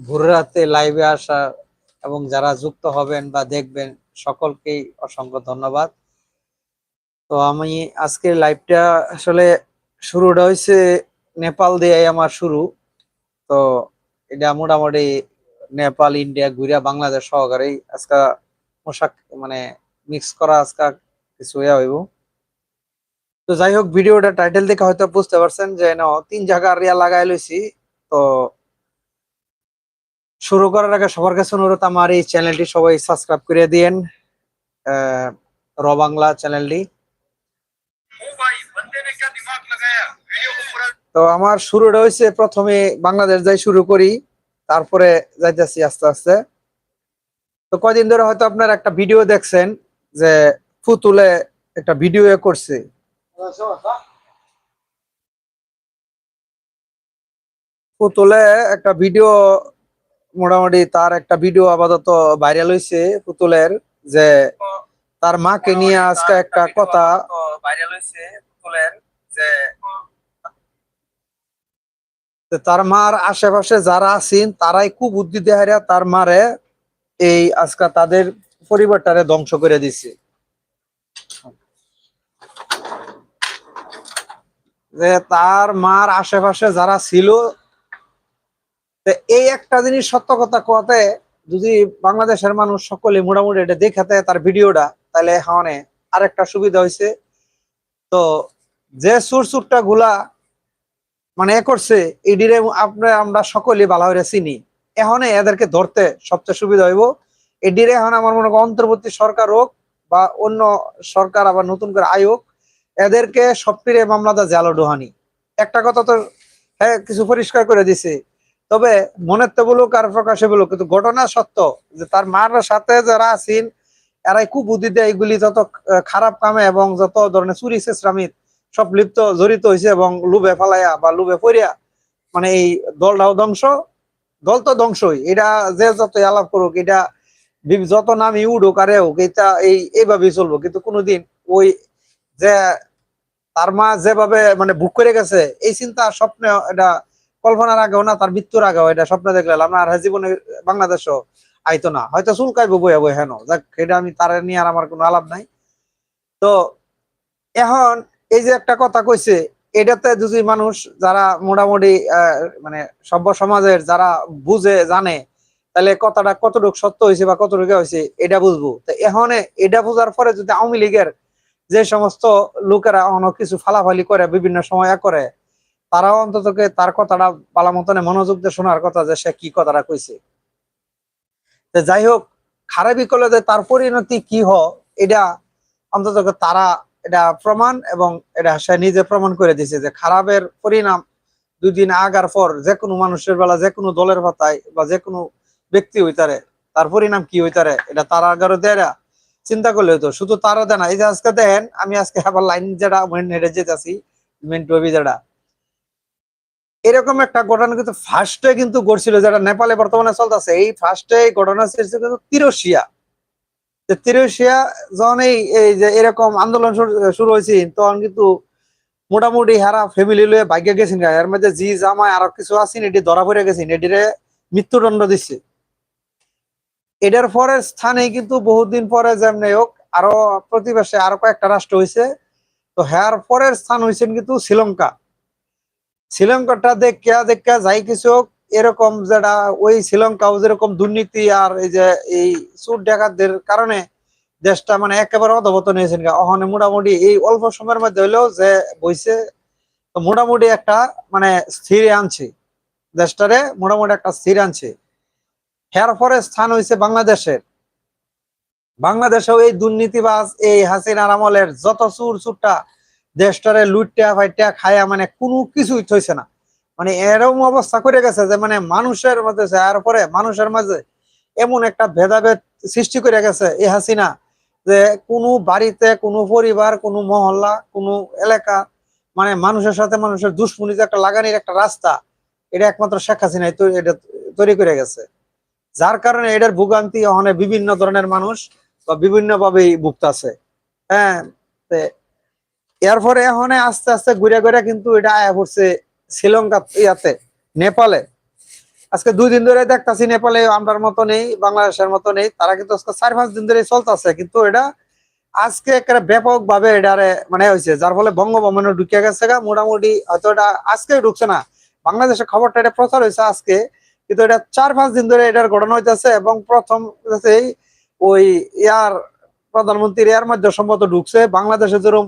ভোর রাতে লাইভে আসা এবং যারা যুক্ত হবেন বা দেখবেন, সকলকেই অসংখ্য ধন্যবাদ। তো আমি আজকের লাইভটা আসলে শুরুটা হয়েছে নেপাল দিয়ে আমার শুরু। তো এটা মোটামুটি নেপাল, ইন্ডিয়া ঘুরিয়া বাংলাদেশ সহকারেই আজকে পোশাক মানে মিক্স করা আজকে কিছু ইয়া হইব। তো যাই হোক ভিডিওটা টাইটেল দেখে হয়তো বুঝতে পারছেন যে না তিন জায়গার রিয়া লাগাই লইছি। তো শুরু করার আগে সবার কাছে অনুরোধ, আমার এই চ্যানেলটি সবাই সাবস্ক্রাইব করে দিয়েন। র বাংলা চ্যানেলটি। তো আমার শুরুটা হয়েছে প্রথমে বাংলাদেশ যাই শুরু করি, তারপরে যাইতেছি আস্তে আস্তে। তো কয়দিন ধরে হয়তো আপনার একটা ভিডিও দেখছেন যে ফুতুলে একটা ভিডিও করছে। ফুতুলে একটা ভিডিও মোটামুটি তার একটা ভিডিও আপাতত ভাইরাল হয়েছে পুতুলের, যে তার মাকে নিয়ে আজকে একটা কথা ভাইরাল হয়েছে পুতুলের যে তার মার আশেপাশে যারা আছেন, তারাই খুব বুদ্ধি দেহারিয়া তার মারে এই আজকে তাদের পরিবারটারে ধ্বংস করে দিছে। যে তার মার আশেপাশে যারা ছিল তো এই একটা জিনিস সত্য কথা কোয়াতে যদি বাংলাদেশের মানুষ সকলে মোটামুটি এটা দেখাতে তার ভিডিওটা, তাহলে হনে আরেকটা সুবিধা হয়েছে তো যে সুর সুরটা গুলা মানে এ করছে, এডিরে আপনি আমরা সকলে ভালো হয়ে চিনি। এখন এদেরকে ধরতে সবচেয়ে সুবিধা হইব। এডিরে এখন আমার মনে হয় অন্তর্বর্তী সরকার হোক বা অন্য সরকার আবার নতুন করে আয়োগ, এদেরকে সবটিরে মামলাটা জালো ডোহানি একটা কথা তো হ্যাঁ কিছু পরিষ্কার করে দিছে। তবে মনের তো বলুক আর প্রকাশে বলুক, কিন্তু ঘটনা সত্য যে তার মার সাথে যারা আছেন, এরাই খুব বুদ্ধি দেয় এগুলি যত খারাপ কামে এবং যত ধরনের চুরি চেষ্টামিত সব লিপ্ত, জড়িত হয়েছে এবং লুবে ফালাইয়া বা লুবে পড়িয়া মানে এই দলটাও ধ্বংস, দল তো ধ্বংসই। এটা যে যত আলাপ করুক, এটা যত নামই উড়ুক আরে হোক, এটা এই, এইভাবেই চলবো। কিন্তু কোনোদিন ওই যে তার মা যেভাবে মানে বুক করে গেছে, এই চিন্তা, স্বপ্নে, এটা কল্পনার আগেও না, তার মৃত্যুর আগেও, এটা স্বপ্নে দেখলাম আর জীবনে বাংলাদেশও আইতো না। হয়তো চুলকাইবো, বইয়া বই হেন, যাক, এটা আমি তার নিয়ে আর আমার কোনো আলাপ নাই। তো এখন এই যে একটা কথা কইছে, এটাতে যদি মানুষ যারা মোটামুটি মানে সভ্য সমাজের যারা বুঝে, জানে, তাহলে কথাটা কতটুকু সত্য হয়েছে বা কতটুকু হয়েছে এটা বুঝব। তো এখন এটা বোঝার পরে যদি আওয়ামী লীগের যে সমস্ত লোকেরা অনেক কিছু ফালাফালি করে, বিভিন্ন সময় করে তারাও অন্তত তার কথাটা পালা মতনে মনোযোগ দিয়ে শোনার কথা যে সে কি কথাটা কইছে যাই হোক, খারাপই করলে যে তার পরিণতি কি হ, এটা অন্তত তারা এটা প্রমাণ এবং এটা সে নিজে প্রমাণ করে দিছে যে খারাপের পরিণাম দুদিন আগার পর যে কোনো মানুষের বেলা, যে কোনো দলের পাতায় বা যে কোনো ব্যক্তি হইতারে তার পরিণাম কি হইতারে এটা তারা আগারও দেয় না। চিন্তা করলে হতো শুধু তারা দেয় না, এই যে আজকে দেন, আমি আজকে আবার লাইন যেটা যেতেছি মেন্টু যেটা এরকম একটা ঘটনা কিন্তু ফার্স্টে কিন্তু ঘটছিল, যেটা নেপালে বর্তমানে চলতেছে। এই ফার্স্টে ঘটনা ছিল কিন্তু তিরোশিয়া। যে তিরোশিয়া যখন এই যে এরকম আন্দোলন শুরু- হয়েছে, তখন কিন্তু মোটামুটি হারা ফ্যামিলি লয়ে ভাগ্য গেছেন। এর মধ্যে জি জামাই আরও কিছু আছেন, এটি ধরা পড়ে গেছেন, এটিরে মৃত্যুদণ্ড দিচ্ছে। এটার পরের স্থানে কিন্তু বহুদিন পরে যেমনি হোক, আরও প্রতিবেশে আরও কয়েকটা রাষ্ট্র হয়েছে। তো হ্যার পরের স্থান হয়েছেন কিন্তু শ্রীলঙ্কা। শ্রীলঙ্কাটা দেখা দেখা যাই কিছু এরকম যেটা ওই শ্রীলঙ্কাও যেরকম দুর্নীতি আর এই যে এই সুর ডাকাতদের কারণে দেশটা মানে একেবারে অধবতন হয়েছেন ওখানে মোটামুটি এই অল্প সময়ের মধ্যে হলেও যে বইছে, তো মোটামুটি একটা মানে স্থির আনছে। দেশটারে মোটামুটি একটা স্থির আনছে। হের পরে স্থান হয়েছে বাংলাদেশের। বাংলাদেশেও এই দুর্নীতিবাজ এই হাসিনার আমলের যত চুর চুরটা দেশটারে লুটটা ফাইটা খায়া মানে কোনো কিছুই থইছে না। মানে এরকম অবস্থা করে গেছে যে মানে মানুষের মধ্যে এর পরে মানুষের মাঝে এমন একটা ভেদাভেদ সৃষ্টি করে গেছে এই হাসিনা, যে কোনো বাড়িতে, কোনো পরিবার, কোনো মহল্লা, কোনো এলাকা মানে মানুষের সাথে মানুষের দুশ্মনী যে একটা লাগানির একটা রাস্তা, এটা একমাত্র শেখ হাসিনাই এটা তৈরি করে গেছে। যার কারণে এটার ভোগান্তি ওখানে বিভিন্ন ধরনের মানুষ বা বিভিন্ন ভাবেই ভুগতাছে। হ্যাঁ এরপরে এখন আস্তে আস্তে ঘুরে ঘুরে কিন্তু এটা আয়া পড়ছে শ্রীলঙ্কা ইয়াতে, নেপালে। আজকে দুই দিন ধরে দেখতাছি নেপালে আমরার মতো নেই, বাংলাদেশের মতো নেই। তারা কিন্তু আজকে চার পাঁচ দিন ধরে চলতেছে, কিন্তু এটা আজকে একটা ব্যাপক ভাবে এটারে মানে হয়েছে যার ফলে বঙ্গভবনে ঢুকে গেছে গা। মোটামুটি হয়তো এটা আজকে ঢুকছে না। বাংলাদেশের খবরটা এটা প্রচার হয়েছে আজকে, কিন্তু এটা চার পাঁচ দিন ধরে এটার ঘটনা হইতেছে এবং প্রথম ওই ইয়ার প্রধানমন্ত্রীর এর মধ্যে সম্ভবত ঢুকছে। বাংলাদেশে যেরকম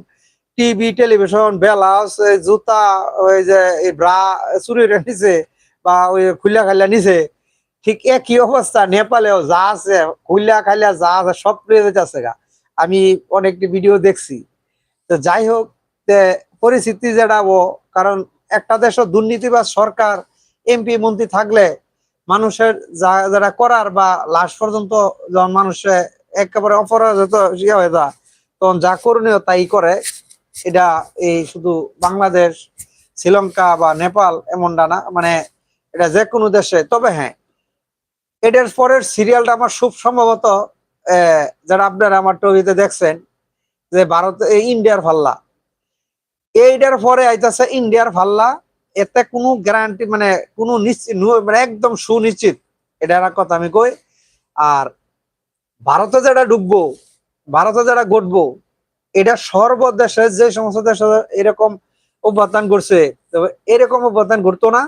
টিভি, টেলিভিশন বেলাস জুতা, ওই যে ব্রা, চুরি নিছে বা ওই খুলিয়া খাইলা নিছে, ঠিক একই অবস্থা। নেপালেও যা আছে খুলিয়া খাইলা যা আছে, সব পেয়ে যেতেছে গা। আমি অনেকটি ভিডিও দেখছি। তো যাই হোক পরিস্থিতি যেটা ও কারণ একটা দেশও দুর্নীতিবাজ সরকার, এমপি, মন্ত্রী থাকলে মানুষের যা, যারা করার বা লাশ পর্যন্ত যখন মানুষে একেবারে অপরাজিত ইয়ে হয়ে যায়, তখন যা করণীয় তাই করে। এটা এই শুধু বাংলাদেশ, শ্রীলঙ্কা বা নেপাল এমনটা না মানে এটা যে কোনো দেশে, তবে হ্যাঁ এটার পরের সিরিয়ালটা আমার খুব সম্ভবত যারা আপনারা আমার টবিতে দেখছেন, যে ভারত ইন্ডিয়ার ফাল্লা। এইটার পরে আইতাছে ইন্ডিয়ার ফাল্লা, এতে কোনো গ্যারান্টি মানে কোনো নিশ্চিত মানে একদম সুনিশ্চিত এটার কথা আমি কই। আর ভারতে যেটা ডুববো, ভারতে যেটা ঘটবো এটা সর্বদেশে যে সমস্ত দেশে এরকম অভ্যর্থান করছে তবে এরকম অভ্যর্থান ঘটতো না।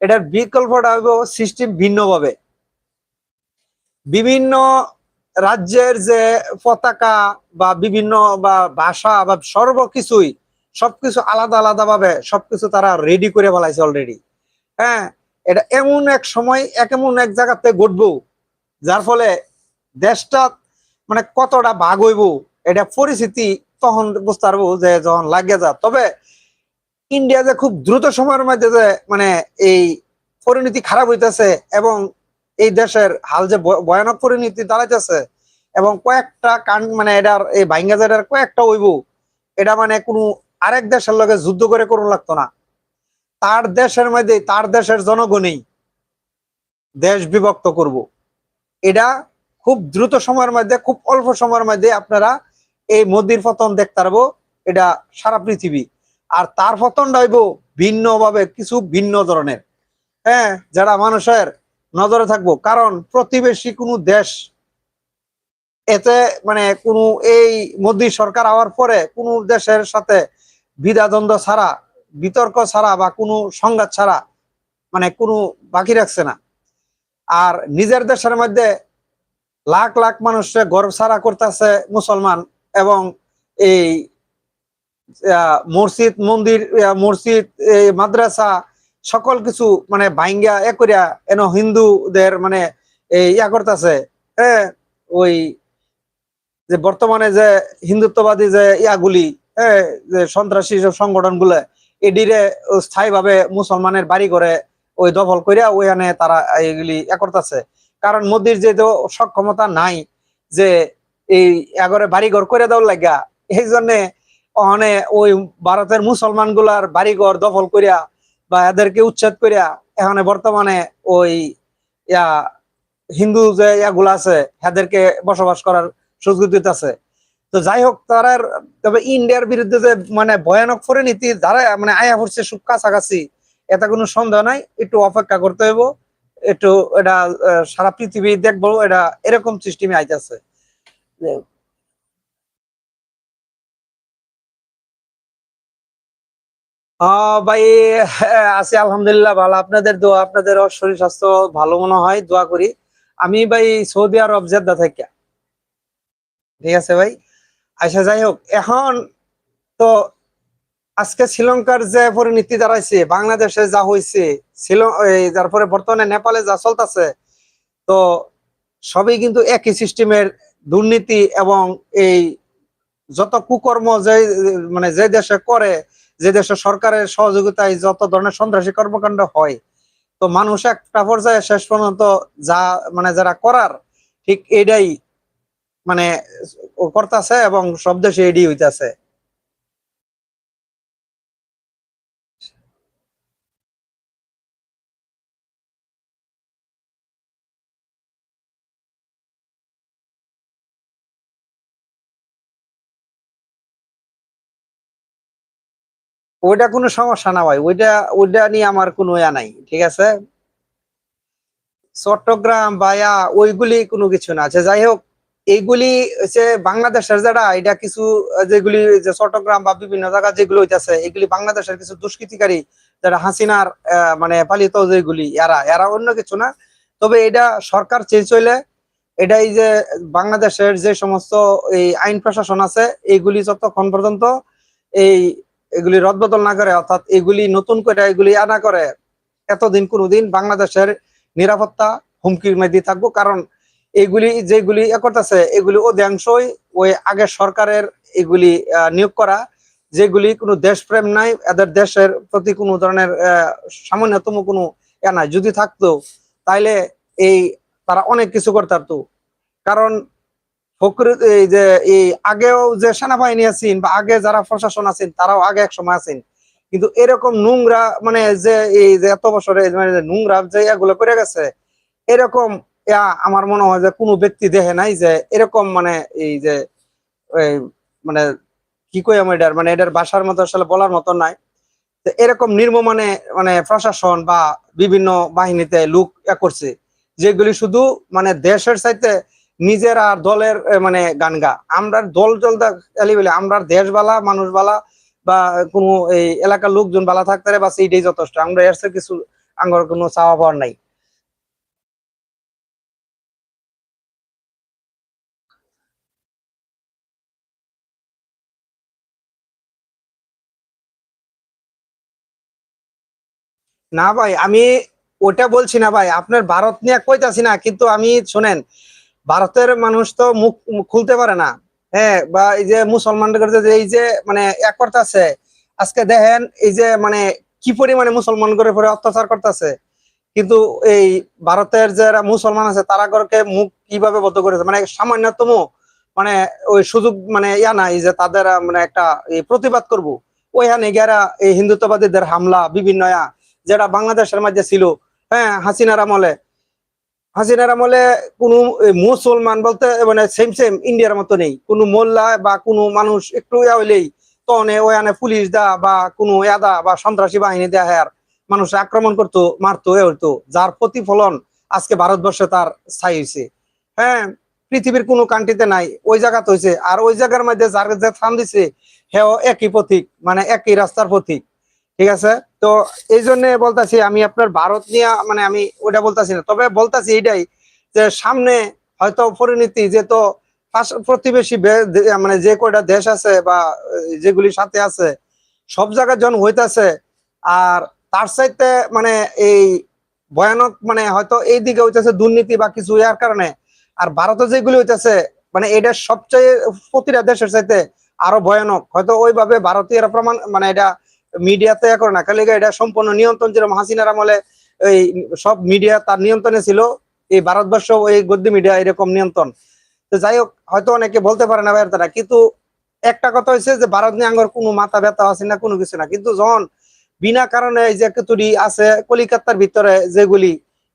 এটার বিকল্পটা হইব সিস্টেম ভিন্নভাবে। বিভিন্ন রাজ্যের যে পতাকা বা বিভিন্ন বা ভাষা বা সর্বকিছুই সবকিছু আলাদা আলাদা ভাবে সবকিছু তারা রেডি করে ফেলাইছে অলরেডি হ্যাঁ এটা এমন এক সময়, এক এমন এক জায়গাতে ঘটবো, যার ফলে দেশটা মানে কতটা ভাগ হইব এটা পরিস্থিতি তখন বুঝতে পারব যে যখন লাগে যা। তবে ইন্ডিয়া যে খুব দ্রুত সময়ের মধ্যে যে মানে এই পরিণতি খারাপ হইতেছে এবং এই দেশের হাল যে ভয়ানক পরিণতি দাঁড়াইতেছে এবং কয়েকটা কান মানে এটার এই ভাইঙ্গা যেটার কয়েকটা হইব, এটা মানে কোনো আরেক দেশের লগে যুদ্ধ করে করুন লাগতো না। তার দেশের মধ্যে, তার দেশের জনগণই দেশ বিভক্ত করব। এটা খুব দ্রুত সময়ের মধ্যে, খুব অল্প সময়ের মধ্যে আপনারা এই মোদির পতন দেখতে পারব, এটা সারা পৃথিবী। আর তার পতনটা হইব ভিন্ন ভাবে কিছু ভিন্ন ধরনের। হ্যাঁ যারা মানুষের নজরে থাকব, কারণ প্রতিবেশী কোনো দেশ এতে মানে কোনো এই মোদী সরকার হওয়ার পরে কোনো দেশের সাথে বিধাদ্বন্দ্ব ছাড়া, বিতর্ক ছাড়া বা কোনো সংঘাত ছাড়া মানে কোনো বাকি রাখছে না। আর নিজের দেশের মধ্যে লাখ লাখ মানুষের গর্ব ছাড়া করতেছে মুসলমান। এবং এই মসজিদ, মন্দির মসজিদ মাদ্রাসা, সকল কিছু মানে ভাঙ্গা এ করিয়া এন হিন্দুদের মানে ইয়া করতেছে হ্যাঁ ওই যে বর্তমানে যে হিন্দুত্ববাদী যে ইয়াগুলি হ্যাঁ যে সন্ত্রাসী সব সংগঠনগুলো এডিরে স্থায়ী ভাবে মুসলমানের বাড়ি করে ওই দখল করিয়া ওইখানে তারা এইগুলি ইয়া করতেছে। কারণ মোদির যে সক্ষমতা নাই যে এই এগরে বাড়ি ঘর করে দেওয়ার লাগা এই জন্যে ওখানে ওই ভারতের মুসলমানগুলার বাড়ি ঘর দখল করিয়া বা এদেরকে উচ্ছেদ করিয়া, এখানে বর্তমানে ওই ইয়া হিন্দু যে ইয়াগুলা আছে, এদেরকে বসবাস করার সুযোগ দিতেছে। তো যাই হোক তারা তবে ইন্ডিয়ার বিরুদ্ধে যে মানে ভয়ানক পরিণতি, যারা মানে আয়া পড়ছে খুব কাছাকাছি এটা কোনো সন্দেহ নাই। একটু অপেক্ষা করতে হইব। একটু এটা সারা পৃথিবী দেখব, এটা এরকম সিস্টেমে আইতেছে। আহ ভাই হ্যাঁ, আছি আলহামদুলিল্লাহ ভালো। আপনাদের দোয়া আপনাদের শরীর স্বাস্থ্য ভালো মনে হয় দোয়া করি। আমি ভাই সৌদি আরব জেদ্দা থেকে। ঠিক আছে ভাই? আচ্ছা যাই হোক এখন তো আজকে শ্রীলঙ্কার যে পরিণতি দাঁড়াইছে বাংলাদেশে যা হয়েছে তারপরে বর্তমানে নেপালে যা চলতেছে তো সবই কিন্তু একই সিস্টেমের দুর্নীতি এবং এই যত কুকর্ম যে মানে যে দেশে করে, যে দেশে সরকারের সহযোগিতায় যত ধরনের সন্ত্রাসী কর্মকাণ্ড হয়, তো মানুষ একটা পর্যায়ে শেষ পর্যন্ত যা মানে যারা করার, ঠিক এটাই মানে করতেছে এবং সব দেশে এডি হইতাছে। ওইটা কোনো সমস্যা না ভাই, ওইটা ওইটা নিয়ে আমার কোনো ইয়া নাই, ঠিক আছে? চট্টগ্রাম বা ইয়া ওইগুলি কোনো কিছু না। আছে যাই হোক, এইগুলি হচ্ছে বাংলাদেশের যারা, এটা কিছু, যেগুলি যে চট্টগ্রাম বা বিভিন্ন জায়গা যেগুলো হইতাছে এগুলি বাংলাদেশের কিছু দুষ্কৃতিকারী যারা হাসিনার মানে পালিত যেগুলি, এরা এরা অন্য কিছু না। তবে এটা সরকার চেঞ্জ হইলে এটাই যে বাংলাদেশের যে সমস্ত এই আইন প্রশাসন আছে, এইগুলি যতক্ষণ পর্যন্ত এই এগুলি রদবদল না করে, অর্থাৎ এগুলি নতুন করে এগুলি আনা করে, এতদিন কোনোদিন বাংলাদেশের নিরাপত্তা হুমকির মধ্যে থাকব। কারণ এগুলি যেগুলি এ করতেছে, এগুলি অধিকাংশই ওই আগের সরকারের এগুলি নিয়োগ করা, যেগুলি কোনো দেশপ্রেম নাই, এদের দেশের প্রতি কোনো ধরনের সামান্যতম কোনো এ নাই। যদি থাকতো, তাইলে এই তারা অনেক কিছু করতে পারতো। কারণ এই যে, এই আগেও যে সেনাবাহিনী আছেন বা আগে যারা প্রশাসন আছেন, তারাও আগে এক সময় আছেন। কিন্তু এরকম নোংরা মানে যে, এই যে এত বছরে নোংরা যে এগুলো করে গেছে, এরকম আমার মনে হয় যে কোনো ব্যক্তি দেখে নাই যে এরকম মানে এই যে মানে কি কই আমি এটার মানে এটার বাসার মতো আসলে বলার মতো নাই। এরকম নির্মমানে মানে মানে প্রশাসন বা বিভিন্ন বাহিনীতে লোক করছে, যেগুলি শুধু মানে দেশের চাইতে নিজের আর দলের মানে গান গা আমরা দল জল বলে আমরা দেশ বালা মানুষ বালা বা কোনো এই এলাকার লোকজন বালা থাকতে বা সেইটাই যথেষ্ট। আমরা এর কিছু আঙ্গর কোনো চাওয়া পাওয়ার নাই। না ভাই, আমি ওটা বলছি না ভাই। আপনার ভারত নিয়ে কইতাছি না, কিন্তু আমি শোনেন ভারতের মানুষ তো মুখ খুলতে পারে না। হ্যাঁ বা এই যে মুসলমানদের যে এই যে মানে এক করতেছে আজকে দেখেন এই যে মানে কি পরিমাণে মুসলমান করে পরে অত্যাচার করতেছে। কিন্তু এই ভারতের যারা মুসলমান আছে, তারা ঘরকে মুখ কীভাবে বদ্ধ করেছে? মানে সামান্যতম মানে ওই সুযোগ মানে ইয়া নাই যে তাদের মানে একটা প্রতিবাদ করব। ওইখানে গেরা এই হিন্দুত্ববাদীদের হামলা, বিভিন্ন যেটা বাংলাদেশের মাঝে ছিল। হ্যাঁ হাসিনার আমলে। হাসিনার আমলে কোনো মুসলমান বলতে মানে সেম সেম ইন্ডিয়ার মতো নেই। কোনো মোল্লা বা কোনো মানুষ একটু ইয়া হইলেই তনে ওয়ানে পুলিশ দা বা কোনো ইয়াদা বা সন্ত্রাসী বাহিনী দেয়া হ্যার, মানুষ আক্রমণ করতো, মারতো, এ হইতো। যার প্রতিফলন আজকে ভারতবর্ষে তার স্থায়ী হয়েছে হ্যাঁ পৃথিবীর কোনো কান্ট্রিতে নাই, ওই জায়গাতে হয়েছে আর ওই জায়গার মধ্যে যার যে স্থান দিছে হেও একই প্রতীক মানে একই রাস্তার প্রতীক। ঠিক আছে? তো এই জন্য বলতাছি, আমি আপনার ভারত নিয়ে মানে আমি ওটা বলতাছি না। তবে বলতাছি এইটাই যে, সামনে হয়তো পরিণতি যে তো প্রতিবেশী মানে যে কয়টা দেশ আছে বা যেগুলি সাথে আছে, সব জায়গায় জন হইতাছে, আর তার চাইতে মানে এই ভয়ানক মানে হয়তো এই দিকে হইতেছে দুর্নীতি বা কিছু ইয়ার কারণে, আর ভারতে যেগুলি হইতেছে মানে এটা সবচেয়ে প্রতিটা দেশের চাইতে আরও ভয়ানক। হয়তো ওইভাবে ভারতীয়রা প্রমাণ মানে এটা মিডিয়াতে ইয়া করে না এটা সম্পূর্ণ নিয়ন্ত্রণ ছিল হাসিনার আমলে এই সব মিডিয়া তার নিয়ন্ত্রণে ছিল, এই ভারতবর্ষ, এই গদ্দি মিডিয়া এরকম নিয়ন্ত্রণ। তো যাই হোক, হয়তো অনেকে বলতে পারে না ভাইয়ের তারা কিন্তু একটা কথা হচ্ছে যে ভারত নিয়ে আঙ্গর কোনো মাথা ব্যথা আছে না কোনো কিছু না, কিন্তু যখন বিনা কারণে এই যে কেতুরি আছে, কলিকাতার ভিতরে যেগুলি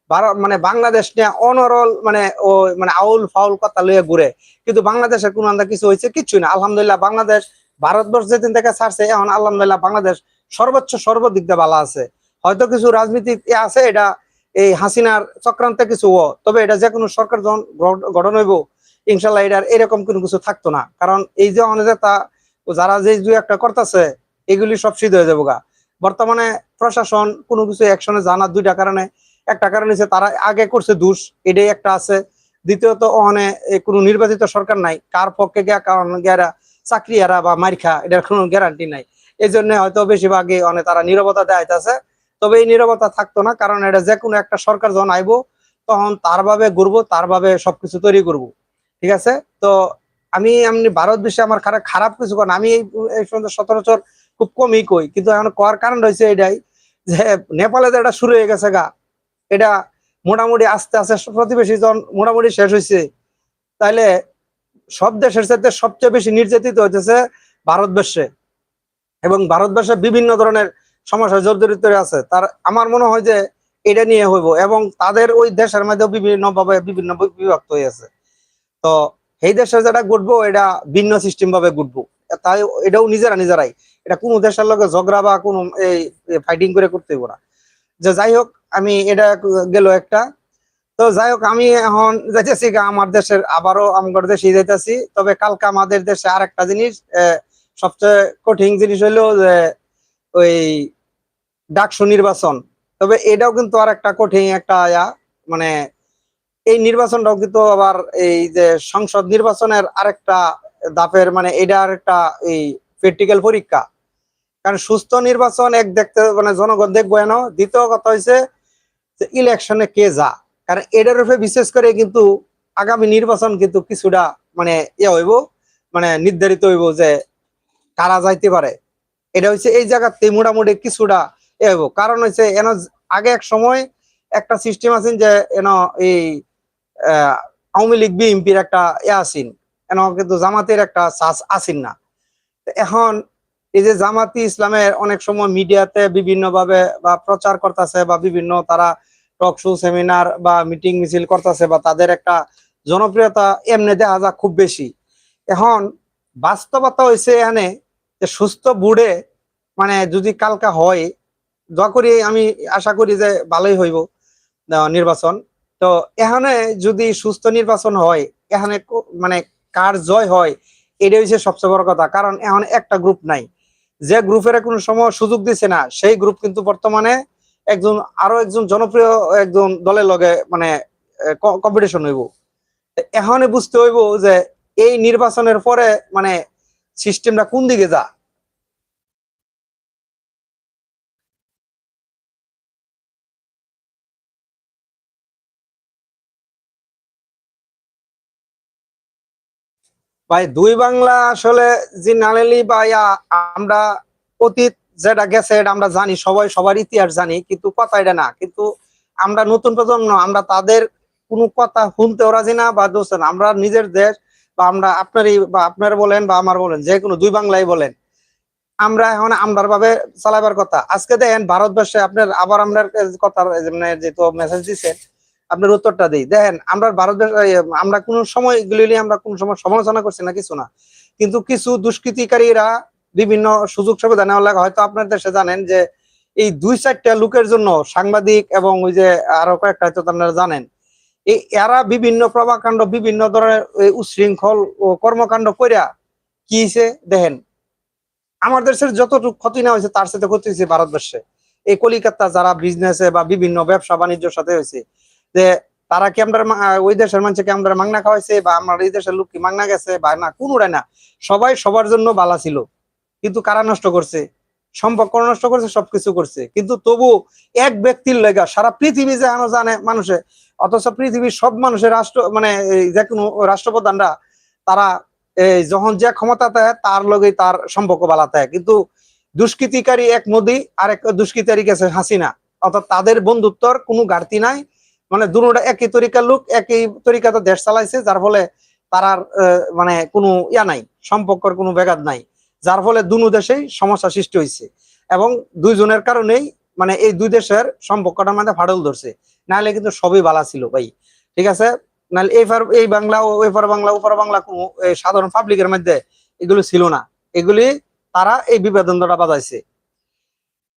ভারত মানে বাংলাদেশ নিয়ে অনরল মানে ও মানে আউল ফাউল কথা লইয়া ঘুরে, কিন্তু বাংলাদেশের কোনো আন্দা কিছু হয়েছে কিচ্ছু না, আলহামদুলিল্লাহ বাংলাদেশ ভারতবর্ষ যেদিন থেকে ছাড়ছে, এখন আলহামদুলিল্লাহ বাংলাদেশ সর্বোচ্চ সর্বদিক দিয়ে ভালো আছে। হয়তো কিছু রাজনীতি আছে, এটা এই হাসিনার চক্রান্তে কিছু তবে এটা যে কোনো সরকার যখন গঠন হইব, ইনশাল্লাহ এটার এরকম কোনো কিছু থাকতো না। কারণ এই যে অনেকটা যারা যে দু একটা করতেছে, এগুলি সব সিদ্ধ হয়ে যাব গা। বর্তমানে প্রশাসন কোনো কিছু অ্যাকশনে জানার দুইটা কারণে। একটা কারণ হচ্ছে তারা আগে করছে দুষ, এটাই একটা আছে। দ্বিতীয়ত, ওখানে কোনো নির্বাচিত সরকার নাই। কার পক্ষে গিয়া কারণ গেরা চাকরি এরা বা মারিখা এটার কোনো গ্যারান্টি নাই। এই জন্য হয়তো বেশিরভাগই অনেক তারা নিরবতা দেখাইতেছে। তবে এই নিরবতা থাকতো না, কারণ এটা যে কোনো একটা সরকার যখন আইবো, তখন তার ভাবে ঘুরবো, তার ভাবে সবকিছু তৈরি করব। ঠিক আছে? তো আমি এমনি ভারত বিশ্বে আমার খারাপ খারাপ কিছু করেন আমি এই সময় সচরাচর খুব কমই কই। কিন্তু এখন করার কারণ রয়েছে এটাই, যে নেপালে তো এটা শুরু হয়ে গেছে গা। এটা মোটামুটি আস্তে আস্তে প্রতিবেশী জন মোটামুটি শেষ হয়েছে তাইলে সব দেশের সাথে সবচেয়ে বেশি নির্যাতিত হইতেছে ভারতবর্ষে। এবং ভারতবর্ষে বিভিন্ন ধরনের সমস্যা জর্জরিত আছে। তার, আমার মনে হয় যে এটা নিয়ে হইব এবং তাদের ওই দেশের মধ্যে বিভিন্ন ভাবে বিভিন্ন বিভক্ত হয়ে আছে। তো এই দেশে যেটা ঘটবো, এটা ভিন্ন সিস্টেম ভাবে ঘটবো। তাই এটাও নিজেরা নিজেরাই। এটা কোনো দেশের লগে ঝগড়া বা কোনো এই ফাইটিং করে করতে না। যে যাই হোক, আমি এটা গেল একটা। তো যাই হোক আমি এখন যাইতেছি আমার দেশের, আবারও আমার দেশে যাইতেছি। তবে কালকে আমাদের দেশে আর একটা জিনিস সবচেয়ে কঠিন জিনিস হইল যে ওই ডাকসু নির্বাচন। তবে এটাও কিন্তু আর একটা কঠিন একটা ইয়া মানে এই নির্বাচনটাও কিন্তু আবার এই যে সংসদ নির্বাচনের আরেকটা দাপের মানে এটার একটা এই প্র্যাকটিক্যাল পরীক্ষা। কারণ সুস্থ নির্বাচন এক দেখতে মানে জনগণ দেখব এন। দ্বিতীয় কথা হয়েছে ইলেকশনে কে যা। কারণ এটার উপরে বিশেষ করে কিন্তু আগামী নির্বাচন কিন্তু কিছুটা মানে ইয়ে হইব মানে নির্ধারিত হইব যে কারা যাইতে পারে। এটা হচ্ছে এই জায়গাতে মোটামুটি কিছুটা ইয়ে হইব। কারণ হচ্ছে এন আগে এক সময় একটা সিস্টেম আছেন যে এন এই আওয়ামী লীগ, বিএনপির একটা এ আসিন এন কিন্তু জামাতের একটা চাষ আসিন না। এখন এই যে জামাতি ইসলামের অনেক সময় মিডিয়াতে বিভিন্নভাবে বা প্রচার করতেছে বা বিভিন্ন তারা টক শো সেমিনার বা মিটিং মিছিল করতেছে বা তাদের একটা জনপ্রিয়তা এমনি দেখা যায় খুব বেশি। এখন বাস্তবতা হয়েছে এখানে যে সুস্থ বুড়ে মানে যদি কালকা হয়, দোয়া করি আমি আশা করি যে ভালোই হইব নির্বাচন। তো এখানে যদি সুস্থ নির্বাচন হয়, এখানে মানে কার জয় হয় এটা হচ্ছে সবচেয়ে বড় কথা। কারণ এখন একটা গ্রুপ নাই। যে গ্রুপের কোনো সময় সুযোগ দিছে না, সেই গ্রুপ কিন্তু বর্তমানে একজন, আরও একজন জনপ্রিয় একজন দলের লগে মানে কম্পিটিশন হইব। এখন বুঝতে হইব যে এই নির্বাচনের পরে মানে সিস্টেমটা কোন দিকে যা ভাই, দুই বাংলা আসলে যে নালেলি বা আমরা অতীত যেটা গেছে, এটা আমরা জানি, সবাই সবার ইতিহাস জানি, কিন্তু কথা এটা না। কিন্তু আমরা নতুন প্রজন্ম, আমরা তাদের কোনো কথা শুনতে রাজি না বা দোষে আমরা নিজের দেশ বা আমরা আপনারই বা আপনার বলেন বা আমার বলেন, যে কোনো দুই বাংলায় বলেন, আমরা এখন আমরার ভাবে চালাবার কথা। আজকে দেখেন ভারতবর্ষে আপনার, আবার আপনার কথা মানে যেহেতু মেসেজ দিচ্ছেন আপনার উত্তরটা দিই। দেখেন, আমরা ভারতবর্ষ আমরা কোন সময় নিয়ে আমরা কোন সময় সমালোচনা করছি না, কিছু না। কিন্তু কিছু দুষ্কৃতিকারীরা বিভিন্ন সুযোগ সুবিধা নেওয়ার লাগে। হয়তো আপনার দেশে জানেন যে এই দুই চারটা লোকের জন্য সাংবাদিক এবং ওই যে আরও কয়েকটা হয়তো আপনারা জানেন। এই এরা বিভিন্ন প্রভাকাণ্ড বিভিন্ন ধরনের ও কর্মকাণ্ড কইরা কি দেখেন। আমার দেশের যতটুকু ক্ষতি না হয়েছে তার সাথে ক্ষতি হয়েছে ভারতবর্ষে। এই কলিকাতা যারা বিজনেসে বা বিভিন্ন ব্যবসা বাণিজ্যের সাথে হয়েছে যে তারা কি আমরা ওই দেশের মানুষকে আমরা মাংনা খাওয়াইছে বা আমার এই দেশের লোক কি মাংনা গেছে বা না, কোনোটাই না। সবাই সবার জন্য বালা ছিল। কিন্তু কারা নষ্ট করছে? সম্পর্ক নষ্ট করছে সবকিছু করছে। কিন্তু তবু এক ব্যক্তির লেগা সারা পৃথিবী যে আনো জানে মানুষে অথচ পৃথিবীর সব মানুষের রাষ্ট্র মানে যে কোনো রাষ্ট্রপ্রধানরা তারা যখন যে ক্ষমতা থাকে তার লগেই তার সম্পর্ক বালা থাকে কিন্তু দুষ্কৃতিকারী এক মোদি আর এক দুষ্কৃতিকারী গেছে হাসিনা। অর্থাৎ তাদের বন্ধুত্বর কোনো ঘাটতি নাই। মানে দুটা একই তরিকার লোক একই তরিকাতে দেশ চালাইছে যার ফলে আহ, মানে কোনো ইয়া নাই সম্পর্কের কোনো ব্যাঘাত নাই। যার ফলে দুনো দেশেই সমস্যা সৃষ্টি হয়েছে এবং দুইজনের কারণেই মানে এই দুই দেশের সম্পর্কটার মধ্যে ফাটল ধরছে। নাহলে কিন্তু সবই বালা ছিল ভাই। ঠিক আছে? নাহলে এই এই বাংলা ও ওই পার বাংলা ওপার বাংলা সাধারণ পাবলিকের মধ্যে এগুলো ছিল না। এগুলি তারা এই বিবেদনটা বাজাইছে।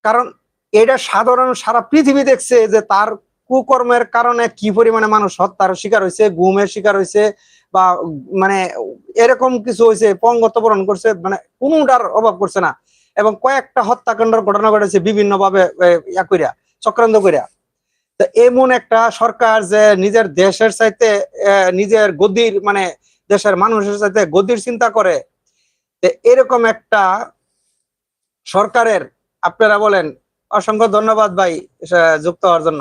কারণ এটা সাধারণ সারা পৃথিবী দেখছে যে তার কুকর্মের কারণে কি পরিমাণে মানুষ হত্যার শিকার হয়েছে গুমের শিকার হয়েছে বা মানে এরকম কিছু হয়েছে পঙ্গত্ববরণ করছে মানে কোনোটার অভাব করছে না। এবং কয়েকটা হত্যাকাণ্ডের ঘটনা ঘটেছে বিভিন্ন ভাবে করিয়া চক্রান্ত করিয়া তো এমন একটা সরকার যে নিজের দেশের চাইতে নিজের গদির মানে দেশের মানুষের চাইতে গদির চিন্তা করে এরকম একটা সরকারের, আপনারা বলেন, অসংখ্য ধন্যবাদ ভাই যুক্ত হওয়ার জন্য।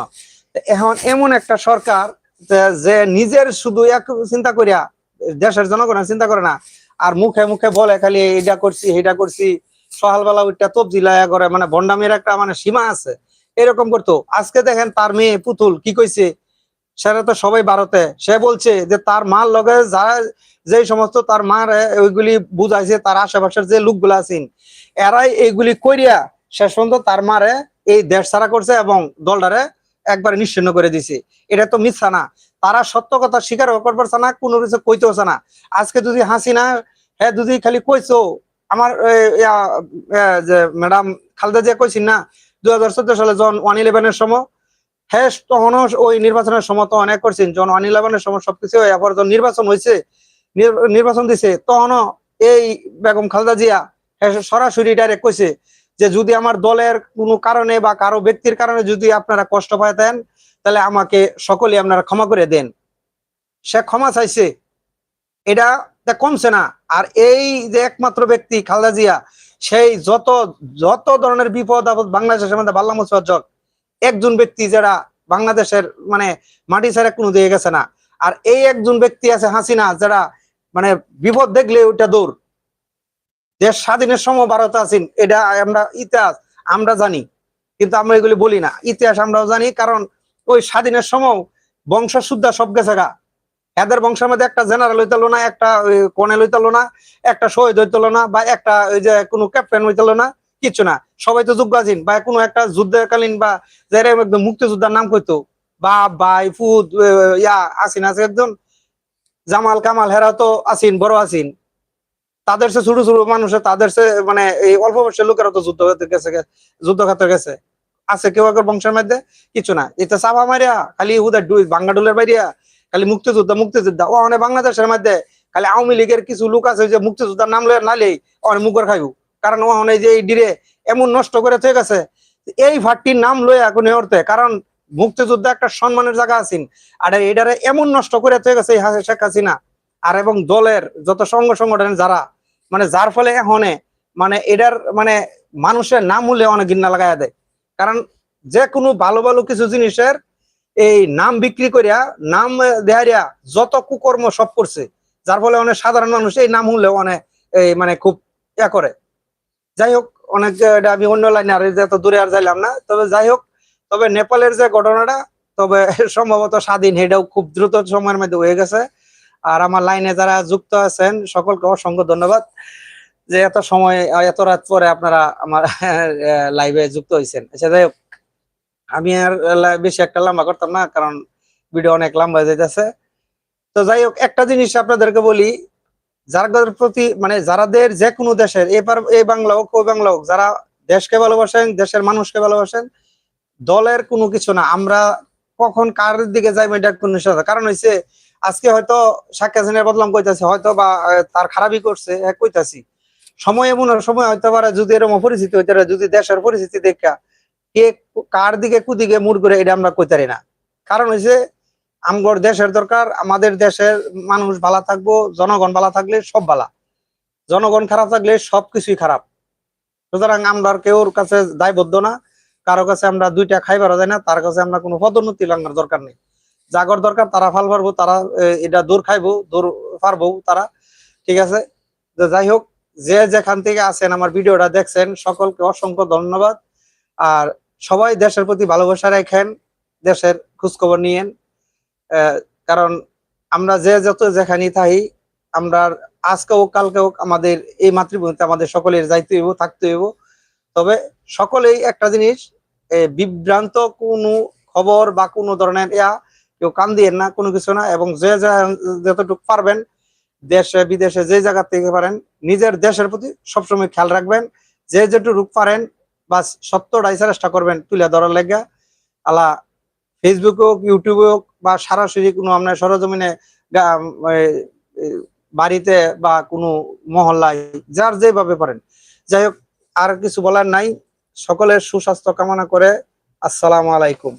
এখন এমন একটা সরকার যে- নিজের শুধু এক চিন্তা করিয়া, দেশের জনগণের চিন্তা করে না, আর মুখে মুখে বলে খালি এইটা করছি এইটা করছি, সকালবেলা ওইটা তোপ জিলায়া করে মানে ভন্ডামির একটা মানে সীমা আছে। এরকম করতো। আজকে দেখেন তার মেয়ে পুতুল, কি কইছে? সেটা তো সবাই ভারতে। সে বলছে যে, তার মার লগে যা যে সমস্ত তার মার, ওইগুলি বুঝাইছে, তার আশেপাশের যে লোকগুলো আছেন, এরাই এইগুলি করিয়া শেষ পর্যন্ত তার মারে এই দেশ ছাড়া করছে এবং দলটারে একবারে নিশ্চিন্ন করে দিছে এটা তো মিথ্যা না। তারা সত্য কথা স্বীকার করতে পারছে না, কোনো কিছু কইতে না। আজকে যদি হাসিনা হ্যাঁ যদি খালি কইছো, আমার ম্যাডাম খালদা যে কইছেন না, দুই হাজার চোদ্দ সালে যখন ওয়ান ইলেভেনের সময় হ্যাঁ তখনও ওই নির্বাচনের সময় তো অনেক করছেন। জন অনিল ইলেভেনের সময় সবকিছু নির্বাচন হয়েছে নির্বাচন দিছে, তখনও এই বেগম খালদা জিয়া হ্যাঁ সরাসরি ডাইরেক্ট কইছে যে যদি আমার দলের কোনো কারণে বা কারও ব্যক্তির কারণে যদি আপনারা কষ্ট পাইতেন তাহলে আমাকে সকলে আপনারা ক্ষমা করে দেন। সে ক্ষমা চাইছে। এটা কমছে না। আর এই যে একমাত্র ব্যক্তি খালদা জিয়া, সেই যত যত ধরনের বিপদ আপদ বাংলাদেশের মধ্যে বাল্লা মুসজ্জক একজন ব্যক্তি যারা বাংলাদেশের মানে মাটি ছাড়া কোনো দিয়ে গেছে না। আর এই একজন ব্যক্তি আছে হাসিনা, যারা মানে বিপদ দেখলে ওইটা দূর। দেশ স্বাধীনের সময় ভারত আছেন, এটা আমরা ইতিহাস, আমরা জানি। কিন্তু আমরা এগুলি বলি না। ইতিহাস আমরাও জানি, কারণ ওই স্বাধীনের সময় বংশ শুদ্ধা সব গেছে গা। এদের বংশের মধ্যে একটা জেনারেল হইতেল না, একটা কর্নেল হইতেল না, একটা শহীদ হইতেল না, বা একটা ওই যে কোনো ক্যাপ্টেন হইতেল না কিছু না। সবাই তো যোগ্য আছেন, বা কোনো একটা যুদ্ধকালীন বা যারা একদম মুক্তিযোদ্ধার নাম কইতো, বাপ, ভাই ফুদ ইয়া আসিন আছে একজন। জামাল, কামাল হেরা তো আসিন বড় আসিন তাদের সে ছোট ছোট মানুষের তাদের সে মানে এই অল্প বয়সের লোকেরা তো যুদ্ধ গেছে যুদ্ধ খাতে গেছে আছে কেউ একর বংশের মধ্যে? কিছু না। এটা চাপা মারিয়া খালি হুদা ডুই ডুলের বাইরিয়া, খালি মুক্তিযোদ্ধা মুক্তিযোদ্ধা। ও অনেক বাংলাদেশের মধ্যে খালি আওয়ামী লীগের কিছু লোক আছে যে মুক্তিযোদ্ধার নাম লয়ে নালেই অনেক মুখর খাইব। কারণ ও অনেক যে এই ডিরে এমন নষ্ট করে থেকে গেছে, এই ভাটটির নাম লয়ে এখন অর্থে। কারণ মুক্তিযোদ্ধা একটা সম্মানের জায়গা আছেন। আর এটারে এমন নষ্ট করে থেকে গেছে শেখ হাসিনা। আর এবং দলের যত সংঘ সংগঠন যারা মানে যার ফলে এখনে মানে এটার মানে মানুষের নাম হলে অনেক ঘৃণা লাগাইয়া দেয়। কারণ যে কোনো ভালো ভালো কিছু জিনিসের এই নাম বিক্রি করিয়া, নাম দেহারিয়া যত কুকর্ম সব করছে, যার ফলে অনেক সাধারণ মানুষ এই নাম হলেও অনেক এই মানে খুব ইয়া করে। যাই হোক, অনেক এটা আমি অন্য লাইনে আর এত দূরে আর যাইলাম না, তবে যাই হোক, তবে নেপালের যে ঘটনাটা, তবে সম্ভবত স্বাধীন, এটাও খুব দ্রুত সময়ের মধ্যে হয়ে গেছে। আর আমার লাইনে যারা যুক্ত আছেন, সকলকে অসংখ্য ধন্যবাদ যে এত সময়, এত রাত পরে আপনারা আমার লাইভে যুক্ত হয়েছেন আচ্ছা যাই আমি আর বেশি একটা লম্বা করতাম না, কারণ ভিডিও অনেক লম্বা যাইতেছে। তো যাই হোক, একটা জিনিস আপনাদেরকে বলি যাদের প্রতি মানে যারাদের যে কোনো দেশের এবার এই বাংলা হোক ওই বাংলা হোক, যারা দেশকে ভালোবাসেন, দেশের মানুষকে ভালোবাসেন, দলের কোনো কিছু না। আমরা কখন কার দিকে যাই এটা কোনো কারণ হয়েছে আজকে হয়তো সাক্ষা হাসিনার বদলাম কইতাছে হয়তো বা তার খারাপই করছে হ্যাঁ কইতাছি। সময় এমন, সময় হয়তো পারে যদি এরকম পরিস্থিতি হইতে পারে যদি দেশের পরিস্থিতি দেখা, কে কার দিকে কুদিকে মুড় করে, এটা আমরা কইতারি না। কারণ হয়েছে আমগর দেশের দরকার, আমাদের দেশের মানুষ ভালো থাকব, জনগণ ভালো থাকলে সব ভালা। জনগণ খারাপ থাকলে সবকিছুই খারাপ। সুতরাং আমরা কেউর কাছে দায়বদ্ধ না, কারও কাছে আমরা দুইটা খাইবার যায় না, তার কাছে আমরা কোনো পদোন্নতি লাগার দরকার নেই। জাগর দরকার, তারা ফাল পারব তারা এটা দূর খাইবো, দূর পারব তারা। ঠিক আছে? যাই হোক, যে যেখান থেকে আছেন, আমার ভিডিওটা দেখছেন, সকলকে অসংখ্য ধন্যবাদ। আর সবাই দেশের প্রতি ভালোবাসা রাখেন, দেশের খোঁজখবর নিয়েন। কারণ আমরা যে যত যেখানেই থাকি আমরা আজকে হোক, কালকে হোক, আমাদের এই মাতৃভূমিতে আমাদের সকলের যাইতে হইব, থাকতে হইব। তবে সকলেই একটা জিনিস বিভ্রান্ত কোনো খবর বা কোনো ধরনের ইয়া কেউ কান দিয়েন না, কোনো কিছু না, এবং যে যা- যতটুকু পারবেন, দেশে, বিদেশে যে জায়গা থেকে পারেন, নিজের দেশের প্রতি সবসময় খেয়াল রাখবেন, যে যেটুকু পারেন বা সত্যটাই চেষ্টা করবেন তুলে ধরার লেগে। আলা ফেসবুক হোক ইউটিউবে হোক, বা সরাসরি কোনো আপনার সরজমিনে বাড়িতে বা কোনো মহল্লায়, যার যেভাবে পারেন। যাই হোক, আর কিছু বলার নাই। সকলের সুস্বাস্থ্য কামনা করে, আসসালামু আলাইকুম।